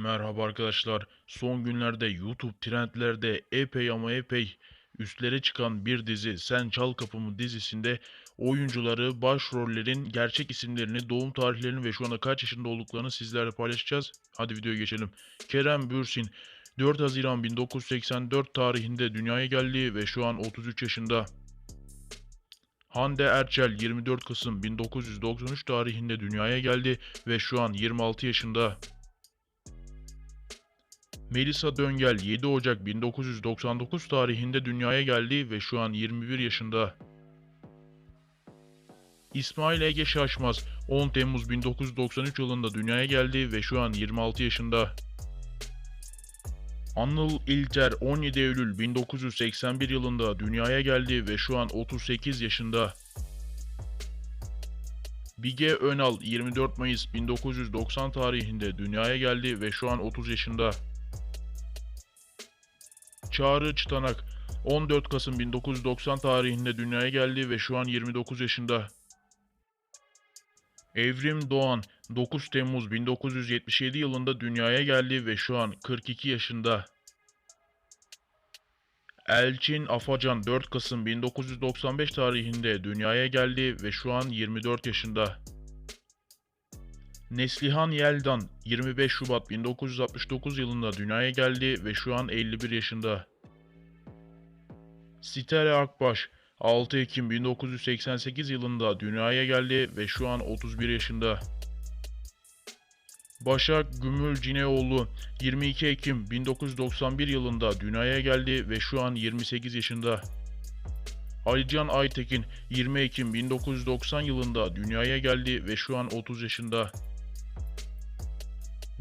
Merhaba arkadaşlar. Son günlerde YouTube trendlerde epey ama epey üstlere çıkan bir dizi Sen Çal Kapımı dizisinde oyuncuları, başrollerin gerçek isimlerini, doğum tarihlerini ve şu anda kaç yaşında olduklarını sizlerle paylaşacağız. Hadi videoya geçelim. Kerem Bürsin 4 Haziran 1984 tarihinde dünyaya geldi ve şu an 33 yaşında. Hande Erçel 24 Kasım 1993 tarihinde dünyaya geldi ve şu an 26 yaşında. Melisa Döngel 7 Ocak 1999 tarihinde dünyaya geldi ve şu an 21 yaşında. İsmail Ege Şaşmaz 10 Temmuz 1993 yılında dünyaya geldi ve şu an 26 yaşında. Anıl İlter 17 Eylül 1981 yılında dünyaya geldi ve şu an 38 yaşında. Bige Önal 24 Mayıs 1990 tarihinde dünyaya geldi ve şu an 30 yaşında. Çağrı Çıtanak 14 Kasım 1990 tarihinde dünyaya geldi ve şu an 29 yaşında. Evrim Doğan 9 Temmuz 1977 yılında dünyaya geldi ve şu an 42 yaşında. Elçin Afacan 4 Kasım 1995 tarihinde dünyaya geldi ve şu an 24 yaşında. Neslihan Yeldan 25 Şubat 1969 yılında dünyaya geldi ve şu an 51 yaşında. Sitere Akbaş 6 Ekim 1988 yılında dünyaya geldi ve şu an 31 yaşında. Başak Gümül Cineoğlu 22 Ekim 1991 yılında dünyaya geldi ve şu an 28 yaşında. Alican Aytekin 20 Ekim 1990 yılında dünyaya geldi ve şu an 30 yaşında.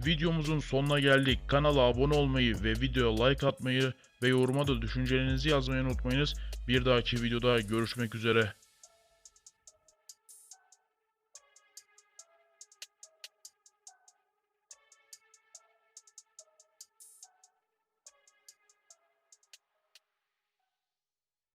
Videomuzun sonuna geldik. Kanala abone olmayı ve videoya like atmayı ve yoruma da düşüncelerinizi yazmayı unutmayınız. Bir dahaki videoda görüşmek üzere.